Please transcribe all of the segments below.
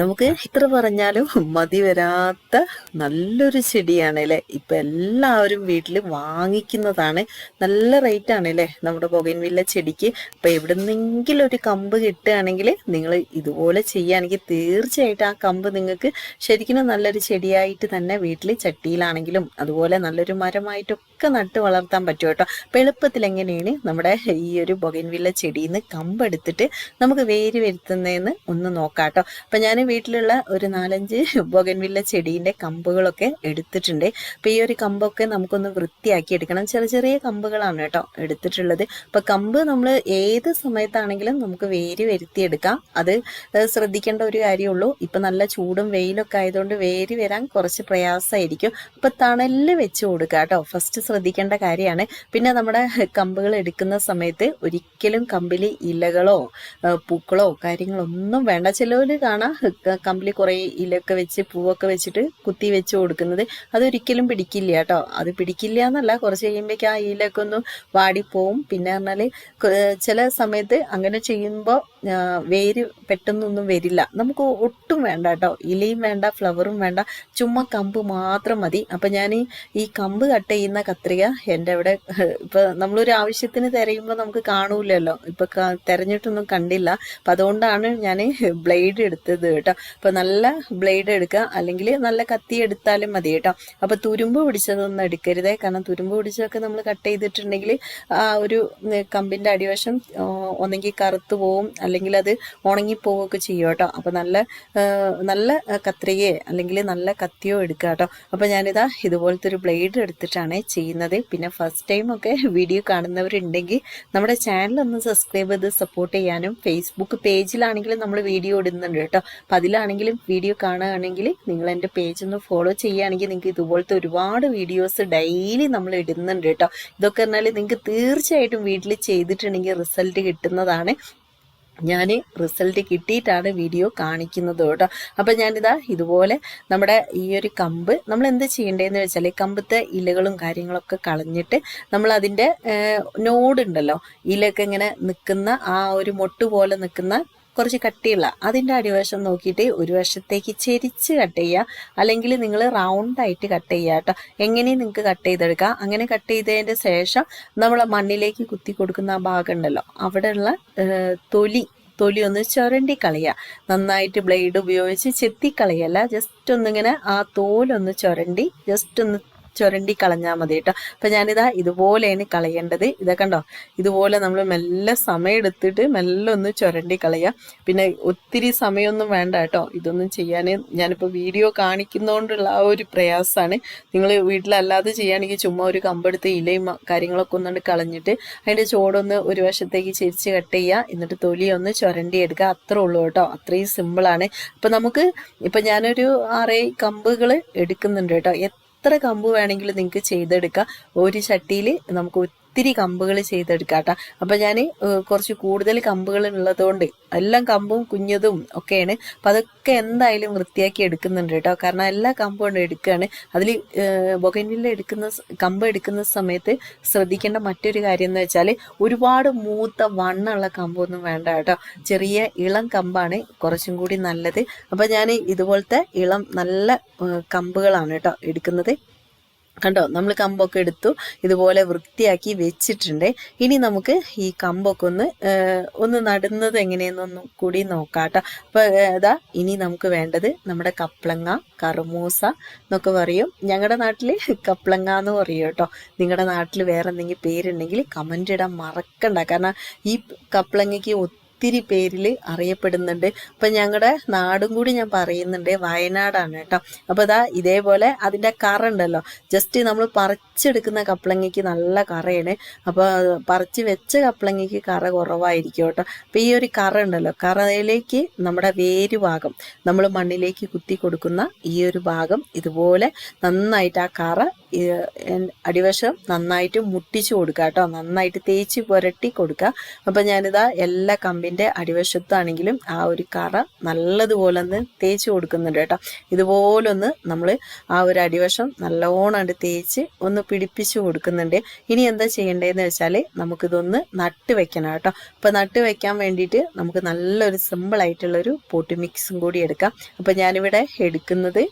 നമുക്ക് എത്ര പറഞ്ഞാലും മതി വരാത്ത നല്ലൊരു ചെടിയാണ് അല്ലേ ഇപ്പൊ എല്ലാവരും വീട്ടിൽ വാങ്ങിക്കുന്നതാണ് നല്ല റേറ്റ് ആണ് നമ്മുടെ ബൊഗൈൻവില്ല ചെടിക്ക്. ഇപ്പൊ എവിടുന്നെങ്കിലും ഒരു കമ്പ് കിട്ടുകയാണെങ്കിൽ നിങ്ങൾ ഇതുപോലെ ചെയ്യുകയാണെങ്കിൽ തീർച്ചയായിട്ടും ആ കമ്പ് നിങ്ങൾക്ക് ശരിക്കും നല്ലൊരു ചെടിയായിട്ട് തന്നെ വീട്ടിൽ ചട്ടിയിലാണെങ്കിലും അതുപോലെ നല്ലൊരു മരമായിട്ടൊക്കെ നട്ട് വളർത്താൻ പറ്റും കേട്ടോ. അപ്പൊ എളുപ്പത്തിൽ എങ്ങനെയാണ് നമ്മുടെ ഈ ഒരു ബൊഗൈൻവില്ല ചെടിയിൽ നിന്ന് കമ്പ് എടുത്തിട്ട് നമുക്ക് വേര് വരുത്തുന്നതെന്ന് ഒന്ന് നോക്കാം കേട്ടോ. അപ്പൊ ഞാൻ വീട്ടിലുള്ള ഒരു നാലഞ്ച് ബൊഗൻവില്ല ചെടീന്റെ കമ്പുകളൊക്കെ എടുത്തിട്ടുണ്ട്. അപ്പൊ ഈ ഒരു കമ്പൊക്കെ നമുക്കൊന്ന് വൃത്തിയാക്കി എടുക്കണം. ചെറിയ ചെറിയ കമ്പുകളാണ് കേട്ടോ എടുത്തിട്ടുള്ളത്. അപ്പോൾ കമ്പ് നമ്മൾ ഏത് സമയത്താണെങ്കിലും നമുക്ക് വേര് വരുത്തിയെടുക്കാം. അത് ശ്രദ്ധിക്കേണ്ട ഒരു കാര്യമുള്ളൂ. ഇപ്പൊ നല്ല ചൂടും വെയിലൊക്കെ ആയതുകൊണ്ട് വേര് വരാൻ കുറച്ച് പ്രയാസമായിരിക്കും. അപ്പം തണൽ വെച്ച് കൊടുക്കുക കേട്ടോ. ഫസ്റ്റ് ശ്രദ്ധിക്കേണ്ട കാര്യമാണ്. പിന്നെ നമ്മുടെ കമ്പുകൾ എടുക്കുന്ന സമയത്ത് ഒരിക്കലും കമ്പിൽ ഇലകളോ പൂക്കളോ കാര്യങ്ങളോ ഒന്നും വേണ്ട. ചിലവര് കാണാം ക- കമ്പിൽ കുറേ ഇലയൊക്കെ വെച്ച് പൂവൊക്കെ വെച്ചിട്ട് കുത്തി വെച്ച് കൊടുക്കുന്നത്. അതൊരിക്കലും പിടിക്കില്ല കേട്ടോ. അത് പിടിക്കില്ല എന്നല്ല കുറച്ച് കഴിയുമ്പോഴേക്കും ആ ഇലയൊക്കെ ഒന്ന് വാടിപ്പോവും. പിന്നെ പറഞ്ഞാൽ ചില സമയത്ത് അങ്ങനെ ചെയ്യുമ്പോൾ വേര് പെട്ടെന്നൊന്നും വരില്ല. നമുക്ക് ഒട്ടും വേണ്ട കേട്ടോ. ഇലയും വേണ്ട ഫ്ലവറും വേണ്ട. ചുമ്മാ കമ്പ് മാത്രം മതി. അപ്പൊ ഞാൻ ഈ കമ്പ് കട്ട് ചെയ്യുന്ന കത്രിക എന്റെ അവിടെ ഇപ്പൊ നമ്മളൊരു ആവശ്യത്തിന് തിരയുമ്പോൾ നമുക്ക് കാണൂലല്ലോ. ഇപ്പൊ തെരഞ്ഞിട്ടൊന്നും കണ്ടില്ല. അപ്പൊ അതുകൊണ്ടാണ് ഞാൻ ബ്ലേഡ് എടുത്തത് അപ്പൊ നല്ല ബ്ലേഡ് എടുക്കുക. അല്ലെങ്കിൽ നല്ല കത്തി എടുത്താലും മതി കേട്ടോ. അപ്പൊ തുരുമ്പ് പിടിച്ചതൊന്നും എടുക്കരുതേ. കാരണം തുരുമ്പ് പിടിച്ചതൊക്കെ നമ്മൾ കട്ട് ചെയ്തിട്ടുണ്ടെങ്കിൽ ആ ഒരു കമ്പിന്റെ അടിവശം ഒന്നെങ്കിൽ കറുത്തു പോവും. അല്ലെങ്കിൽ അത് ഉണങ്ങിപ്പോവുകയൊക്കെ ചെയ്യും കേട്ടോ. അപ്പൊ നല്ല നല്ല കത്രികയെ അല്ലെങ്കിൽ നല്ല കത്തിയോ എടുക്കുക കേട്ടോ. അപ്പൊ ഞാനിതാ ഇതുപോലത്തെ ഒരു ബ്ലേഡ് എടുത്തിട്ടാണ് ചെയ്യുന്നത്. പിന്നെ ഫസ്റ്റ് ടൈം ഒക്കെ വീഡിയോ കാണുന്നവരുണ്ടെങ്കിൽ നമ്മുടെ ചാനൽ ഒന്ന് സബ്സ്ക്രൈബ് ചെയ്ത് സപ്പോർട്ട് ചെയ്യാനും ഫേസ്ബുക്ക് പേജിലാണെങ്കിലും നമ്മൾ വീഡിയോ ഇടുന്നുണ്ട് കേട്ടോ. അപ്പം അതിലാണെങ്കിലും വീഡിയോ കാണുകയാണെങ്കിൽ നിങ്ങൾ എന്റെ പേജ് ഒന്ന് ഫോളോ ചെയ്യുകയാണെങ്കിൽ നിങ്ങൾക്ക് ഇതുപോലത്തെ ഒരുപാട് വീഡിയോസ് ഡെയിലി നമ്മൾ ഇടുന്നുണ്ട് കേട്ടോ. ഇതൊക്കെ പറഞ്ഞാൽ നിങ്ങൾക്ക് തീർച്ചയായിട്ടും വീട്ടിൽ ചെയ്തിട്ടുണ്ടെങ്കിൽ റിസൾട്ട് കിട്ടുന്നതാണ്. ഞാൻ റിസൾട്ട് കിട്ടിയിട്ടാണ് വീഡിയോ കാണിക്കുന്നത് കേട്ടോ. അപ്പം ഞാനിതാ ഇതുപോലെ നമ്മുടെ ഈ ഒരു കമ്പ് നമ്മൾ എന്ത് ചെയ്യേണ്ടതെന്ന് വെച്ചാൽ കമ്പത്തെ ഇലകളും കാര്യങ്ങളൊക്കെ കളഞ്ഞിട്ട് നമ്മൾ അതിന്റെ നോഡ് ഉണ്ടല്ലോ. ഇലയൊക്കെ ഇങ്ങനെ നിൽക്കുന്ന ആ ഒരു മൊട്ട് പോലെ നിൽക്കുന്ന കുറച്ച് കട്ടിയുള്ള അതിന്റെ അടിവശം നോക്കിയിട്ട് ഒരു വശത്തേക്ക് ചെരിച്ച് കട്ട് ചെയ്യുക. അല്ലെങ്കിൽ നിങ്ങൾ റൗണ്ട് ആയിട്ട് കട്ട് ചെയ്യുക കേട്ടോ. എങ്ങനെയും നിങ്ങൾക്ക് കട്ട് ചെയ്തെടുക്കുക അങ്ങനെ കട്ട് ചെയ്തതിന്റെ ശേഷം നമ്മൾ മണ്ണിലേക്ക് കുത്തി കൊടുക്കുന്ന ആ ഭാഗം ഉണ്ടല്ലോ. അവിടെയുള്ള തൊലി തൊലി ഒന്ന് ചുരണ്ടി കളയുക നന്നായിട്ട് ബ്ലേഡ് ഉപയോഗിച്ച് ചെത്തി കളയല്ല ജസ്റ്റ് ഒന്നിങ്ങനെ ആ തോലൊന്ന് ചുരണ്ടി ജസ്റ്റ് ഒന്ന് ചുരണ്ടി കളഞ്ഞാൽ മതി കേട്ടോ അപ്പം ഞാനിതാ ഇതുപോലെയാണ് കളയേണ്ടത്. ഇതൊക്കെ കണ്ടോ? ഇതുപോലെ നമ്മൾ മെല്ലെ സമയം എടുത്തിട്ട് മെല്ലെ ഒന്ന് ചുരണ്ടി കളയുക. പിന്നെ ഒത്തിരി സമയമൊന്നും വേണ്ട കേട്ടോ ഇതൊന്നും ചെയ്യാൻ ഞാനിപ്പോൾ വീഡിയോ കാണിക്കുന്നതുകൊണ്ടുള്ള ആ ഒരു പ്രയാസമാണ് നിങ്ങൾ വീട്ടിലല്ലാതെ ചെയ്യുകയാണെങ്കിൽ ചുമ്മാ ഒരു കമ്പെടുത്ത് ഇലയും കാര്യങ്ങളൊക്കെ ഒന്നുകൊണ്ട് കളഞ്ഞിട്ട് അതിന്റെ ചോടൊന്ന് ഒരു വശത്തേക്ക് ചെരിച്ച് കട്ട് ചെയ്യുക എന്നിട്ട് തൊലി ഒന്ന് ചുരണ്ടി എടുക്കുക അത്രേ ഉള്ളൂ കേട്ടോ അത്രയും സിമ്പിളാണ്. അപ്പം നമുക്ക് ഇപ്പം ഞാനൊരു ആറേ കമ്പുകൾ എടുക്കുന്നുണ്ട് കേട്ടോ എത്ര കമ്പ് വേണമെങ്കിലും നിങ്ങൾക്ക് ചെയ്തെടുക്കാം. ഒരു ചട്ടിയിൽ നമുക്ക് ഒത്തിരി കമ്പുകൾ ചെയ്തെടുക്കാം കേട്ടോ അപ്പം ഞാൻ കുറച്ച് കൂടുതൽ കമ്പുകൾ ഉള്ളതുകൊണ്ട് എല്ലാം കമ്പും കുഞ്ഞതും ഒക്കെയാണ്. അപ്പം അതൊക്കെ എന്തായാലും വൃത്തിയാക്കി എടുക്കുന്നുണ്ട് കേട്ടോ. കാരണം എല്ലാ കമ്പും കൊണ്ട് എടുക്കുകയാണ് അതിൽ ബൊഗൻവില്ല എടുക്കുന്ന കമ്പ് എടുക്കുന്ന സമയത്ത് ശ്രദ്ധിക്കേണ്ട മറ്റൊരു കാര്യം എന്ന് വെച്ചാൽ ഒരുപാട് മൂത്ത വണ്ണുള്ള കമ്പൊന്നും വേണ്ട കേട്ടോ. ചെറിയ ഇളം കമ്പാണ് കുറച്ചും കൂടി നല്ലത്. അപ്പം ഞാൻ ഇതുപോലത്തെ ഇളം നല്ല കമ്പുകളാണ് കേട്ടോ എടുക്കുന്നത്. കണ്ടോ? നമ്മൾ കമ്പൊക്കെ എടുത്തു ഇതുപോലെ വൃത്തിയാക്കി വെച്ചിട്ടുണ്ട്. ഇനി നമുക്ക് ഈ കമ്പൊക്കെ ഒന്ന് ഒന്ന് നടുന്നത് എങ്ങനെയെന്നൊന്നും കൂടി നോക്കാം കേട്ടോ അപ്പോൾ ഇതാ ഇനി നമുക്ക് വേണ്ടത് നമ്മുടെ കപ്ലങ്ങ കറുമൂസ എന്നൊക്കെ പറയും. ഞങ്ങളുടെ നാട്ടിൽ കപ്ലങ്ങ എന്ന് പറയും കേട്ടോ. നിങ്ങളുടെ നാട്ടിൽ വേറെ എന്തെങ്കിലും പേരുണ്ടെങ്കിൽ കമന്റ് ഇടാൻ മറക്കണ്ട. കാരണം ഈ കപ്ലങ്ങയ്ക്ക് ഒത്തിരി പേരിൽ അറിയപ്പെടുന്നുണ്ട്. അപ്പം ഞങ്ങളുടെ നാടും കൂടി ഞാൻ പറയുന്നുണ്ട് വയനാടാണ് കേട്ടോ. അപ്പോൾ ഇതാ ഇതേപോലെ അതിന്റെ കറ ഉണ്ടല്ലോ. ജസ്റ്റ് നമ്മൾ പറിച്ചെടുക്കുന്ന കപ്പളങ്ങയ്ക്ക് നല്ല കറയാണ്. അപ്പോൾ പറിച്ച് വെച്ച കപ്പളങ്ങയ്ക്ക് കറ കുറവായിരിക്കും കേട്ടോ. അപ്പോൾ ഈ ഒരു കറ ഉണ്ടല്ലോ. കറയിലേക്ക് നമ്മുടെ വേര് ഭാഗം നമ്മൾ മണ്ണിലേക്ക് കുത്തി കൊടുക്കുന്ന ഈ ഒരു ഭാഗം ഇതുപോലെ നന്നായിട്ട് ആ കറ അടിവശം നന്നായിട്ട് മുട്ടിച്ചു കൊടുക്കുക കേട്ടോ. നന്നായിട്ട് തേച്ച് പുരട്ടി കൊടുക്കുക അപ്പം ഞാനിതാ എല്ലാ കമ്പിലും കമ്പിന്റെ അടിവശത്താണെങ്കിലും ആ ഒരു കറ നല്ലതുപോലെ ഒന്ന് തേച്ച് കൊടുക്കുന്നുണ്ട് കേട്ടോ. ഇതുപോലൊന്ന് നമ്മൾ ആ ഒരു അടിവശം നല്ലോണം ഉണ്ട് തേച്ച് ഒന്ന് പിടിപ്പിച്ച് കൊടുക്കുന്നുണ്ട്. ഇനി എന്താ ചെയ്യേണ്ടതെന്ന് വെച്ചാൽ നമുക്കിതൊന്ന് നട്ട് വെക്കണം കേട്ടോ. അപ്പോൾ നട്ട് വെക്കാൻ വേണ്ടിയിട്ട് നമുക്ക് നല്ലൊരു സിമ്പിൾ ആയിട്ടുള്ളൊരു പോട്ടി മിക്സും കൂടി എടുക്കാം. അപ്പോൾ ഞാനിവിടെ എടുക്കുന്നത്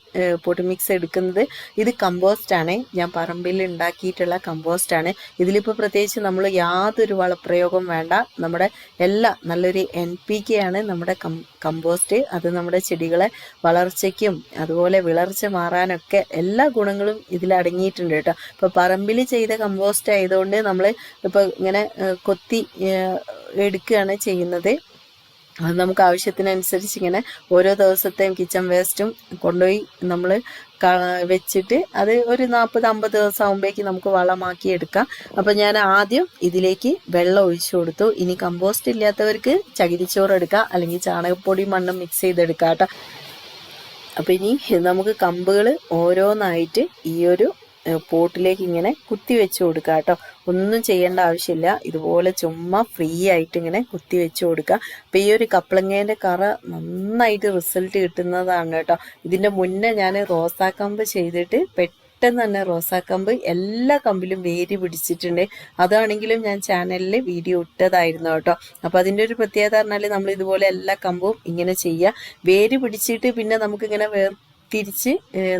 പോട്ടി മിക്സ് എടുക്കുന്നത് ഇത് കമ്പോസ്റ്റ് ആണ്. ഞാൻ പറമ്പിൽ ഉണ്ടാക്കിയിട്ടുള്ള കമ്പോസ്റ്റ് ആണ്. ഇതിലിപ്പോൾ പ്രത്യേകിച്ച് നമ്മൾ യാതൊരു വളപ്രയോഗം വേണ്ട. നമ്മുടെ എല്ലാ നല്ലൊരു എൻ പി കെ ആണ് നമ്മുടെ കം കമ്പോസ്റ്റ്. അത് നമ്മുടെ ചെടികളെ വളർച്ചയ്ക്കും അതുപോലെ വിളർച്ച മാറാനൊക്കെ എല്ലാ ഗുണങ്ങളും ഇതിൽ അടങ്ങിയിട്ടുണ്ട് കേട്ടോ. ഇപ്പോൾ പറമ്പിൽ ചെയ്ത കമ്പോസ്റ്റ് ആയതുകൊണ്ട് നമ്മൾ ഇപ്പോൾ ഇങ്ങനെ കൊത്തി എടുക്കുകയാണ് ചെയ്യുന്നത്. അത് നമുക്ക് ആവശ്യത്തിനനുസരിച്ച് ഇങ്ങനെ ഓരോ ദിവസത്തെയും കിച്ചൺ വേസ്റ്റും കൊണ്ടുപോയി നമ്മൾ വെച്ചിട്ട് അത് ഒരു നാൽപ്പത് അമ്പത് ദിവസം ആകുമ്പോഴേക്ക് നമുക്ക് വളമാക്കി എടുക്കാം അപ്പം ഞാൻ ആദ്യം ഇതിലേക്ക് വെള്ളം ഒഴിച്ചു കൊടുത്തു. ഇനി കമ്പോസ്റ്റ് ഇല്ലാത്തവർക്ക് ചകിരിച്ചോറ് എടുക്കാം. അല്ലെങ്കിൽ ചാണകപ്പൊടി മണ്ണും മിക്സ് ചെയ്തെടുക്കാം കേട്ടോ. അപ്പം ഇനി നമുക്ക് കമ്പുകൾ ഓരോന്നായിട്ട് ഈ ഒരു പോട്ടിലേക്ക് ഇങ്ങനെ കുത്തി വെച്ച് കൊടുക്കുക കേട്ടോ ഒന്നും ചെയ്യേണ്ട ആവശ്യമില്ല. ഇതുപോലെ ചുമ്മാ ഫ്രീ ആയിട്ട് ഇങ്ങനെ കുത്തി വെച്ച് കൊടുക്കുക അപ്പം ഈ ഒരു കപ്പളങ്ങേന്റെ കറ നന്നായിട്ട് റിസൾട്ട് കിട്ടുന്നതാണ് കേട്ടോ ഇതിന്റെ മുന്നേ ഞാൻ റോസാക്കമ്പ് ചെയ്തിട്ട് പെട്ടെന്ന് തന്നെ റോസാക്കമ്പ് എല്ലാ കമ്പിലും വേരി പിടിച്ചിട്ടുണ്ട്. അതാണെങ്കിലും ഞാൻ ചാനലിൽ വീഡിയോ ഇട്ടതായിരുന്നു കേട്ടോ അപ്പോൾ അതിന്റെ ഒരു പ്രത്യേകത പറഞ്ഞാൽ നമ്മൾ ഇതുപോലെ എല്ലാ കമ്പും ഇങ്ങനെ ചെയ്യുക വേരി പിടിച്ചിട്ട് പിന്നെ നമുക്കിങ്ങനെ വേർ തിരിച്ച്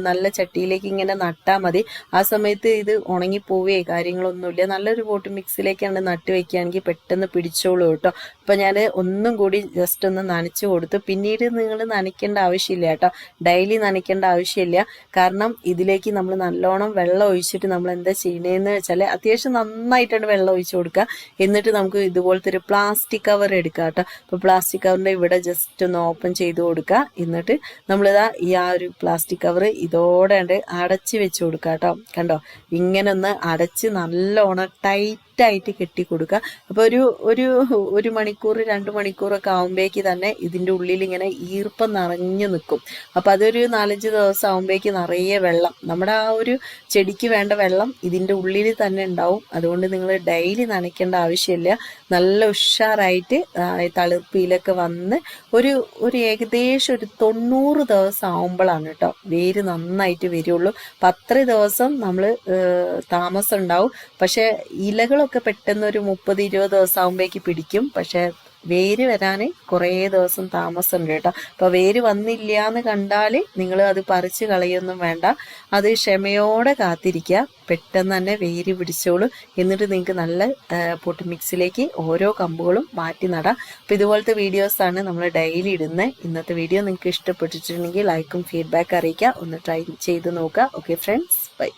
നല്ല ചട്ടിയിലേക്ക് ഇങ്ങനെ നട്ടാൽ മതി. ആ സമയത്ത് ഇത് ഉണങ്ങിപ്പോവേ കാര്യങ്ങളൊന്നുമില്ല. നല്ലൊരു പോട്ട് മിക്സിലേക്കാണ് നട്ട് വെക്കുകയാണെങ്കിൽ പെട്ടെന്ന് പിടിച്ചോളൂ കേട്ടോ. അപ്പം ഞാൻ ഒന്നും കൂടി ജസ്റ്റ് ഒന്ന് നനച്ച് കൊടുത്തു. പിന്നീട് നിങ്ങൾ നനയ്ക്കേണ്ട ആവശ്യമില്ല കേട്ടോ. ഡെയിലി നനയ്ക്കേണ്ട ആവശ്യമില്ല. കാരണം ഇതിലേക്ക് നമ്മൾ നല്ലോണം വെള്ളം ഒഴിച്ചിട്ട് നമ്മൾ എന്താ ചെയ്യണേന്ന് വെച്ചാൽ അത്യാവശ്യം നന്നായിട്ടാണ് വെള്ളം ഒഴിച്ചു കൊടുക്കുക. എന്നിട്ട് നമുക്ക് ഇതുപോലത്തെ ഒരു പ്ലാസ്റ്റിക് കവർ എടുക്കുക കേട്ടോ. അപ്പോൾ പ്ലാസ്റ്റിക് കവറിന്റെ ഇവിടെ ജസ്റ്റ് ഒന്ന് ഓപ്പൺ ചെയ്ത് കൊടുക്കുക. എന്നിട്ട് നമ്മളിതാ ഈ ആ ഒരു പ്ലാസ്റ്റിക് കവർ ഇതോടെ അടച്ച് വെച്ച് കൊടുക്കുക കേട്ടോ. കണ്ടോ? ഇങ്ങനെ ഒന്ന് അടച്ച് നല്ലോണം ടൈറ്റായിട്ട് കെട്ടി കൊടുക്കുക അപ്പോൾ ഒരു ഒരു ഒരു മണിക്കൂർ രണ്ട് മണിക്കൂറൊക്കെ ആകുമ്പോഴേക്ക് തന്നെ ഇതിന്റെ ഉള്ളിൽ ഇങ്ങനെ ഈർപ്പം നിറഞ്ഞു നിൽക്കും അപ്പോൾ അതൊരു നാലഞ്ച് ദിവസം ആകുമ്പോഴേക്ക് നിറയെ വെള്ളം. നമ്മുടെ ആ ഒരു ചെടിക്ക് വേണ്ട വെള്ളം ഇതിന്റെ ഉള്ളിൽ തന്നെ ഉണ്ടാവും. അതുകൊണ്ട് നിങ്ങൾ ഡെയിലി നനയ്ക്കേണ്ട ആവശ്യമില്ല. നല്ല ഉഷാറായിട്ട് തളിർപ്പിയിലൊക്കെ വന്ന് ഒരു ഒരു ഏകദേശം ഒരു തൊണ്ണൂറ് ദിവസം ആവുമ്പോഴാണ് കേട്ടോ. വേര് നന്നായിട്ട് വരുള്ളൂ. അത്രയും ദിവസം നമ്മൾ താമസം ഉണ്ടാവും. പക്ഷേ ഇലകളൊക്കെ പെട്ടെന്ന് ഒരു മുപ്പത് ഇരുപത് ദിവസം ആകുമ്പോഴേക്ക് പിടിക്കും. പക്ഷേ വേര് വരാൻ കുറേ ദിവസം താമസമുണ്ട് കേട്ടോ. അപ്പോൾ വേര് വന്നില്ല എന്ന് കണ്ടാൽ നിങ്ങൾ അത് പറിച്ച് കളയൊന്നും വേണ്ട. അത് ക്ഷമയോടെ കാത്തിരിക്കുക. പെട്ടെന്ന് തന്നെ വേര് പിടിച്ചോളൂ. എന്നിട്ട് നിങ്ങൾക്ക് നല്ല പൊട്ടി മിക്സിലേക്ക് ഓരോ കമ്പുകളും മാറ്റി നടാം. അപ്പോൾ ഇതുപോലത്തെ വീഡിയോസാണ് നമ്മൾ ഡെയിലി ഇടുന്നത് ഇന്നത്തെ വീഡിയോ നിങ്ങൾക്ക് ഇഷ്ടപ്പെട്ടിട്ടുണ്ടെങ്കിൽ ലൈക്കും ഫീഡ്ബാക്ക് അറിയിക്കുക. ഒന്ന് ട്രൈ ചെയ്ത് നോക്കുക. Okay friends bye